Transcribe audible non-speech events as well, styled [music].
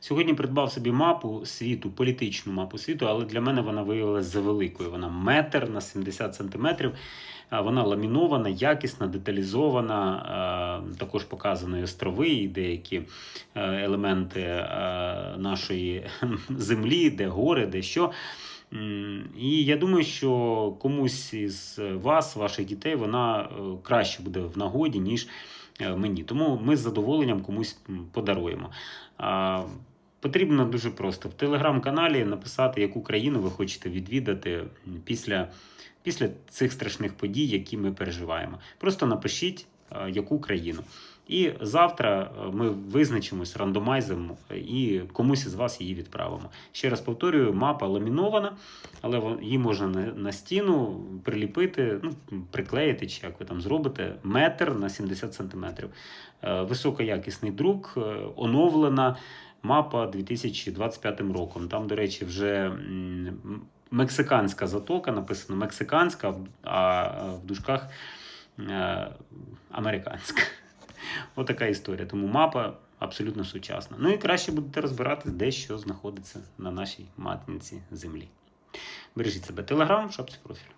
Сьогодні придбав собі мапу світу, політичну мапу світу, але для мене вона виявилася завеликою. Вона метр на 70 сантиметрів. Вона ламінована, якісна, деталізована. Також показані острови і деякі е, елементи нашої [laughs] землі, де гори, де що. І я думаю, що комусь із вас, ваших дітей, вона е, краще буде в нагоді, ніж е, мені. Тому ми з задоволенням комусь подаруємо. Потрібно дуже просто в телеграм-каналі написати, яку країну ви хочете відвідати після, після цих страшних подій, які ми переживаємо. Просто напишіть, яку країну. І завтра е, ми визначимось рандомайзом і комусь із вас її відправимо. Ще раз повторюю, мапа ламінована, але її можна на, стіну приліпити, ну, приклеїти, чи як ви там зробите, метр на 70 сантиметрів. Е, Високоякісний друк, е, оновлена мапа 2025 роком. Там, до речі, вже мексиканська затока, написано мексиканська, а в дужках е, американська. [laughs] Отака історія. Тому мапа абсолютно сучасна. Ну і краще будете розбиратись, де що знаходиться на нашій матниці землі. Бережіть себе. Телеграм шапці профілю.